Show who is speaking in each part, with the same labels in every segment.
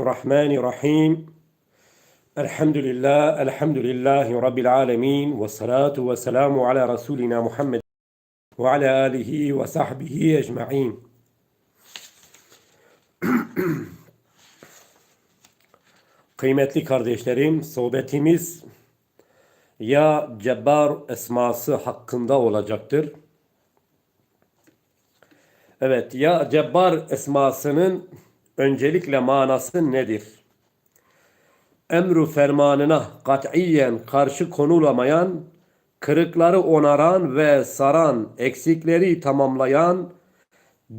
Speaker 1: الرحمن الرحيم الحمد لله الحمد لله رب العالمين والصلاة والسلام على رسولنا محمد وعلى آله وصحبه أجمعين Kıymetli kardeşlerim, sohbetimiz ya Cebbar esması hakkında olacaktır. Evet, ya Cebbar esmasının öncelikle manası nedir? Emru fermanına katiyen karşı konulamayan, kırıkları onaran ve saran, eksikleri tamamlayan,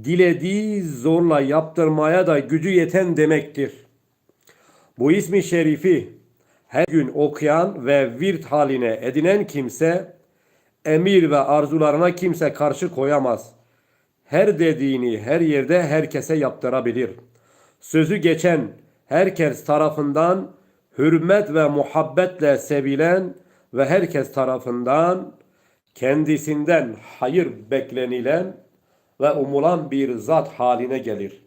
Speaker 1: dilediği zorla yaptırmaya da gücü yeten demektir. Bu ismi şerifi her gün okuyan ve virt haline edinen kimse, emir ve arzularına kimse karşı koyamaz. Her dediğini her yerde herkese yaptırabilir. Sözü geçen herkes tarafından hürmet ve muhabbetle sevilen ve herkes tarafından kendisinden hayır beklenilen ve umulan bir zat haline gelir.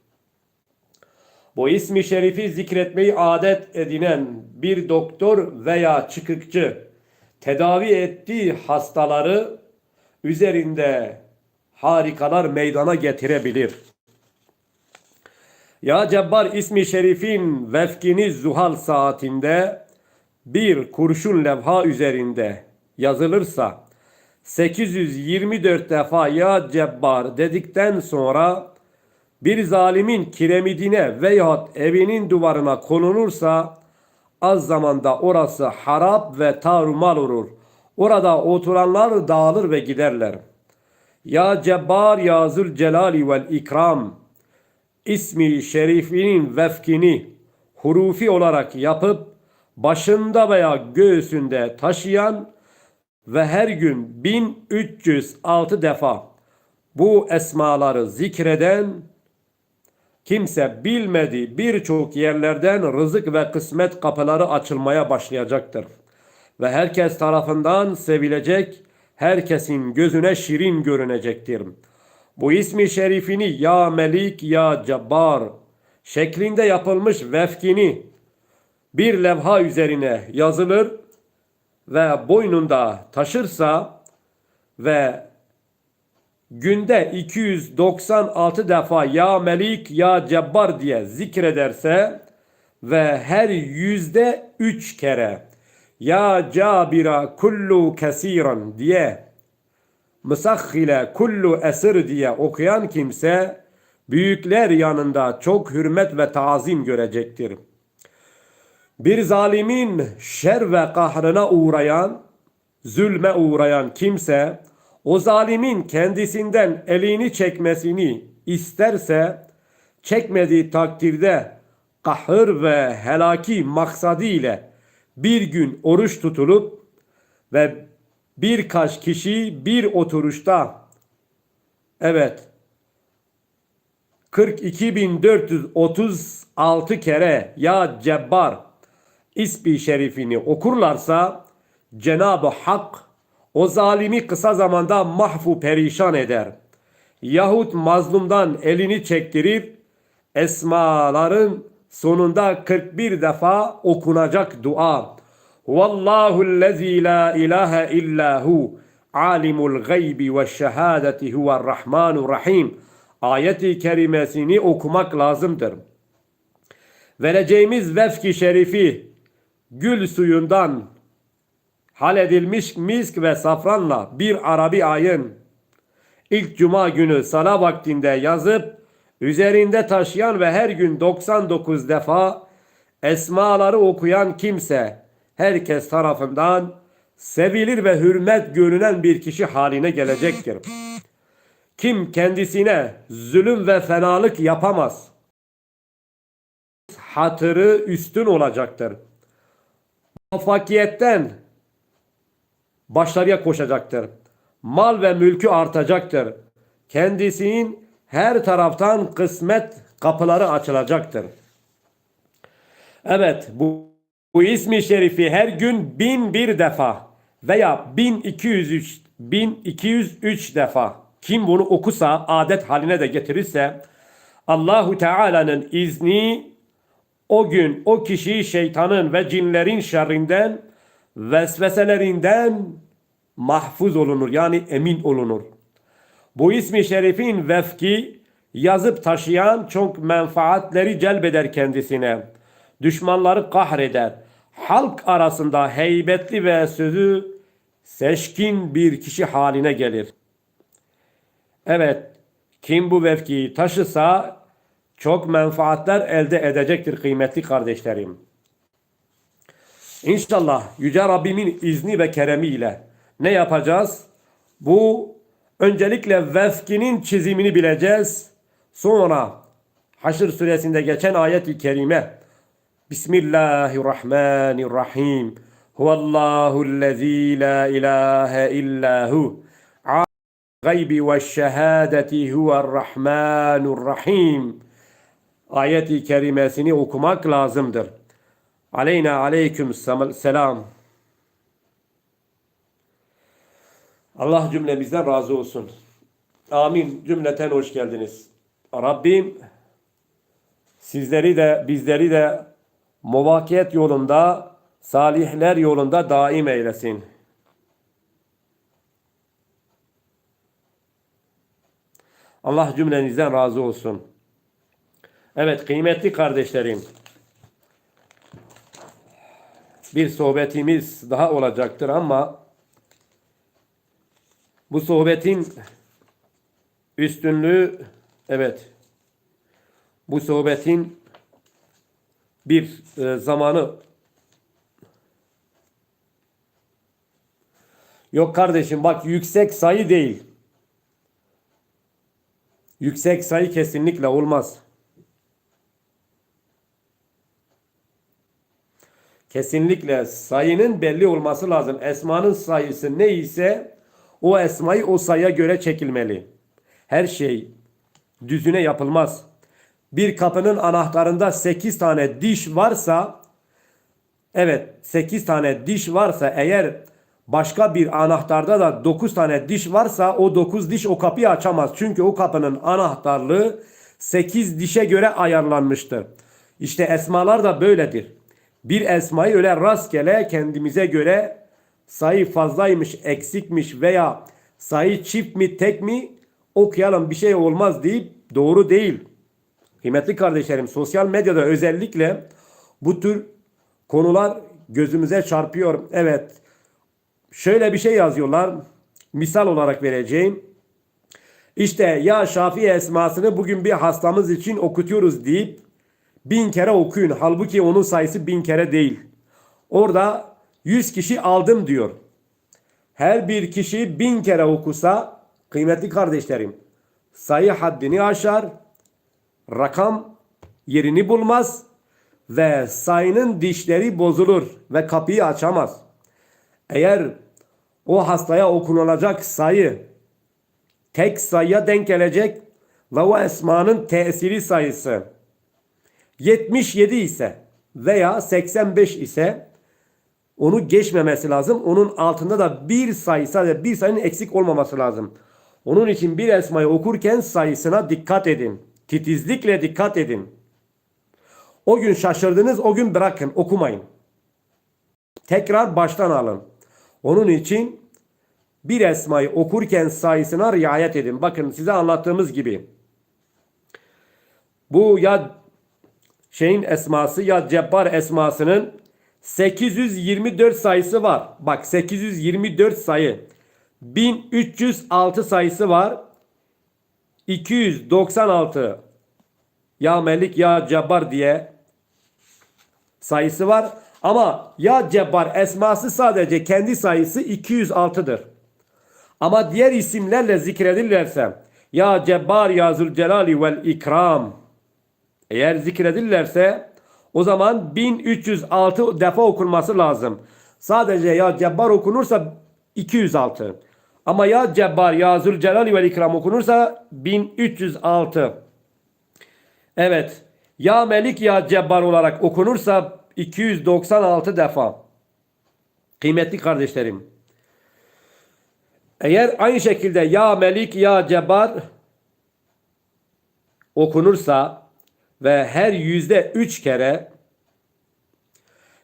Speaker 1: Bu ismi şerifi zikretmeyi adet edinen bir doktor veya çıkıkçı tedavi ettiği hastaları üzerinde harikalar meydana getirebilir. Ya Cebbar ismi şerifin vefkini zuhal saatinde bir kurşun levha üzerinde yazılırsa 824 defa ya Cebbar dedikten sonra bir zalimin kiremidine veyahut evinin duvarına konulursa az zamanda orası harap ve tarumal olur. Orada oturanlar dağılır ve giderler. Ya Cebbar ya Zülcelali vel İkram ismi şerifinin vefkini hurufi olarak yapıp başında veya göğsünde taşıyan ve her gün 1306 defa bu esmaları zikreden kimse bilmediği birçok yerlerden rızık ve kısmet kapıları açılmaya başlayacaktır. Ve herkes tarafından sevilecek, herkesin gözüne şirin görünecektir. Bu ismi şerifini ya Melik ya Cebbar şeklinde yapılmış vefkini bir levha üzerine yazılır ve boynunda taşırsa ve günde 296 defa ya Melik ya Cebbar diye zikrederse ve her yüzde üç kere ya Cabira kullu kesiran diye Müsakhile kullu esir diye okuyan kimse büyükler yanında çok hürmet ve tazim görecektir. Bir zalimin şer ve kahrına uğrayan, zulme uğrayan kimse o zalimin kendisinden elini çekmesini isterse çekmediği takdirde kahır ve helaki maksadı ile bir gün oruç tutulup ve birkaç kişi bir oturuşta evet 42.436 kere ya Cebbar ismi şerifini okurlarsa Cenab-ı Hak o zalimi kısa zamanda mahvu perişan eder. Yahut mazlumdan elini çektirir, esmaların sonunda 41 defa okunacak dua. Vallahu lezi la ilahe illa hu alimul gaybi ve şehadeti huver rahmanu rahim. Ayeti kerimesini okumak lazımdır. Vereceğimiz vefki şerifi gül suyundan hal edilmiş misk ve safranla bir Arabi ayın ilk cuma günü sala vaktinde yazıp üzerinde taşıyan ve her gün 99 defa esmaları okuyan kimse herkes tarafından sevilir ve hürmet görünen bir kişi haline gelecektir. Kim kendisine zulüm ve fenalık yapamaz. Hatırı üstün olacaktır. Muvaffakiyetten başlarıya koşacaktır. Mal ve mülkü artacaktır. Kendisinin her taraftan kısmet kapıları açılacaktır. Evet bu, bu ismi şerifi her gün bin bir defa veya 1203 1203 defa kim bunu okusa adet haline de getirirse Allahu Teala'nın izni o gün o kişi şeytanın ve cinlerin şerrinden, vesveselerinden mahfuz olunur. Yani emin olunur. Bu ismi şerifin vefki yazıp taşıyan çok menfaatleri celbeder kendisine. Düşmanları kahreder. Halk arasında heybetli ve sözü seçkin bir kişi haline gelir. Evet, kim bu vefkiyi taşısa çok menfaatler elde edecektir kıymetli kardeşlerim. İnşallah Yüce Rabbimin izni ve keremiyle ne yapacağız? Bu öncelikle vefkinin çizimini bileceğiz. Sonra Haşr suresinde geçen ayet-i kerime Bismillahirrahmanirrahim. Huvallahu'llezî la ilahe illahu. Gaybi ve şehadeti huve'r-rahmanur-rahim. Ayet-i kerimesini okumak lazımdır. Aleyna aleyküm selam. Allah cümlemizden razı olsun. Amin. Cümleten hoş geldiniz. Rabbim sizleri de bizleri de muvakkiyet yolunda, salihler yolunda daim eylesin. Allah cümlenizden razı olsun. Evet kıymetli kardeşlerim. Bir sohbetimiz daha olacaktır ama bu sohbetin üstünlüğü evet bu sohbetin bir e, zamanı yok kardeşim bak yüksek sayı değil. Yüksek sayı kesinlikle olmaz. Kesinlikle sayının belli olması lazım. Esmanın sayısı ne ise o esmayı o sayıya göre çekilmeli. Her şey düzüne yapılmaz. Bir kapının anahtarında 8 tane diş varsa evet 8 tane diş varsa eğer başka bir anahtarda da 9 tane diş varsa o 9 diş o kapıyı açamaz. Çünkü o kapının anahtarlığı 8 dişe göre ayarlanmıştır. İşte esmalar da böyledir. Bir esmayı öyle rastgele kendimize göre sayı fazlaymış, eksikmiş veya sayı çift mi tek mi okuyalım bir şey olmaz deyip doğru değil. Kıymetli kardeşlerim sosyal medyada özellikle bu tür konular gözümüze çarpıyor. Evet şöyle bir şey yazıyorlar. Misal olarak vereceğim. İşte ya Şafii esmasını bugün bir hastamız için okutuyoruz deyip bin kere okuyun. Halbuki onun sayısı bin kere değil. Orada yüz kişi aldım diyor. Her bir kişi bin kere okusa kıymetli kardeşlerim sayı haddini aşar, rakam yerini bulmaz ve sayının dişleri bozulur ve kapıyı açamaz. Eğer o hastaya okunulacak sayı tek sayıya denk gelecek ve o esmanın tesiri sayısı 77 ise veya 85 ise onu geçmemesi lazım. Onun altında da bir sayı sadece bir sayının eksik olmaması lazım. Onun için bir esmayı okurken sayısına dikkat edin. Titizlikle dikkat edin. O gün şaşırdınız o gün bırakın okumayın. Tekrar baştan alın. Onun için bir esmayı okurken sayısına riayet edin. Bakın size anlattığımız gibi. Bu ya şeyin esması ya Cebbar esmasının 824 sayısı var. Bak 824 sayı. 1306 sayısı var. 296 ya Melik ya Cebbar diye sayısı var. Ama ya Cebbar esması sadece kendi sayısı 206'dır. Ama diğer isimlerle zikredilirlerse ya Cebbar ya Zülcelali vel İkram eğer zikredilirlerse o zaman 1306 defa okunması lazım. Sadece ya Cebbar okunursa 206. Ama ya Cebbar ya Zülcelali vel İkram okunursa 1306. Evet. Ya Melik ya Cebbar olarak okunursa 296 defa. Kıymetli kardeşlerim. Eğer aynı şekilde ya Melik ya Cebbar okunursa ve her yüzde üç kere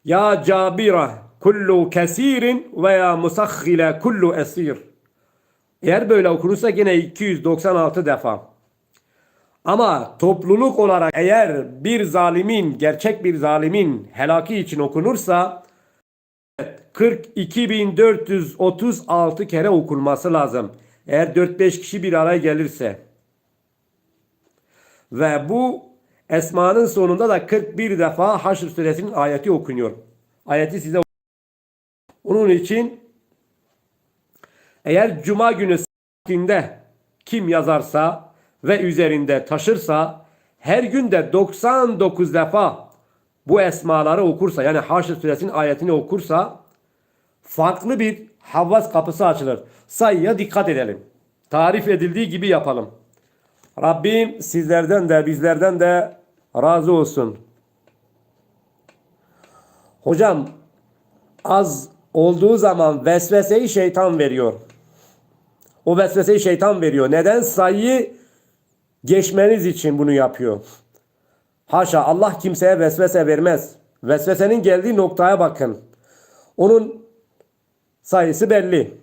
Speaker 1: Ya cabira kullu kesirin veya musakhile kullu esir. Eğer böyle okunursa yine 296 defa. Ama topluluk olarak eğer bir zalimin, gerçek bir zalimin helaki için okunursa 42.436 kere okunması lazım. Eğer 4-5 kişi bir araya gelirse. Ve bu esmanın sonunda da 41 defa Haşr suresinin ayeti okunuyor. Ayeti size onun için eğer cuma günü saatinde kim yazarsa ve üzerinde taşırsa her günde 99 defa bu esmaları okursa yani Haşr suresinin ayetini okursa farklı bir havvas kapısı açılır. Sayıya dikkat edelim. Tarif edildiği gibi yapalım. Rabbim sizlerden de bizlerden de razı olsun. Hocam az olduğu zaman vesveseyi şeytan veriyor. O vesveseyi şeytan veriyor. Neden? Sayıyı geçmeniz için bunu yapıyor. Haşa Allah kimseye vesvese vermez. Vesvesenin geldiği noktaya bakın. Onun sayısı belli.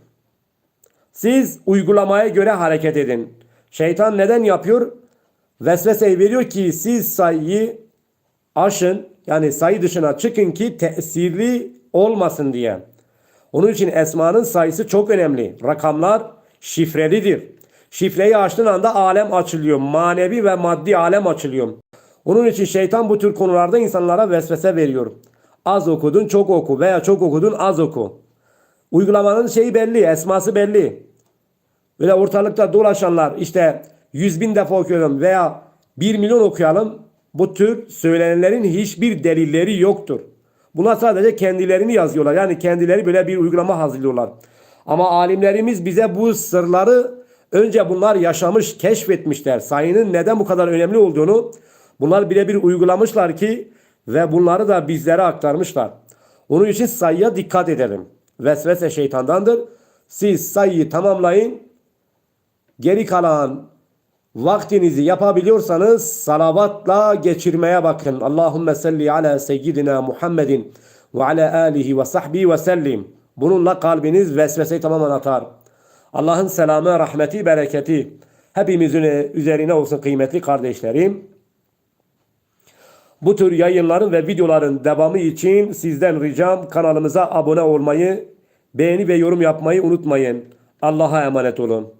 Speaker 1: Siz uygulamaya göre hareket edin. Şeytan neden yapıyor? Vesveseyi veriyor ki siz sayıyı aşın yani sayı dışına çıkın ki tesirli olmasın diye. Onun için esmanın sayısı çok önemli. Rakamlar şifrelidir. Şifreyi açtığın anda alem açılıyor. Manevi ve maddi alem açılıyor. Onun için şeytan bu tür konularda insanlara vesvese veriyor. Az okudun çok oku veya çok okudun az oku. Uygulamanın şeyi belli, esması belli. Böyle ortalıkta dolaşanlar işte 100 bin defa okuyalım veya 1 milyon okuyalım. Bu tür söylenenlerin hiçbir delilleri yoktur. Buna sadece kendilerini yazıyorlar. Yani kendileri böyle bir uygulama hazırlıyorlar. Ama alimlerimiz bize bu sırları önce bunlar yaşamış, keşfetmişler. Sayının neden bu kadar önemli olduğunu bunlar birebir uygulamışlar ki ve bunları da bizlere aktarmışlar. Onun için sayıya dikkat edelim. Vesvese şeytandandır. Siz sayıyı tamamlayın. Geri kalan vaktinizi yapabiliyorsanız salavatla geçirmeye bakın. Allahümme salli ala seyyidina Muhammedin ve ala alihi ve sahbihi ve sellim. Bununla kalbiniz vesveseyi tamamen atar. Allah'ın selamı, rahmeti, bereketi hepimizin üzerine olsun kıymetli kardeşlerim. Bu tür yayınların ve videoların devamı için sizden ricam kanalımıza abone olmayı, beğeni ve yorum yapmayı unutmayın. Allah'a emanet olun.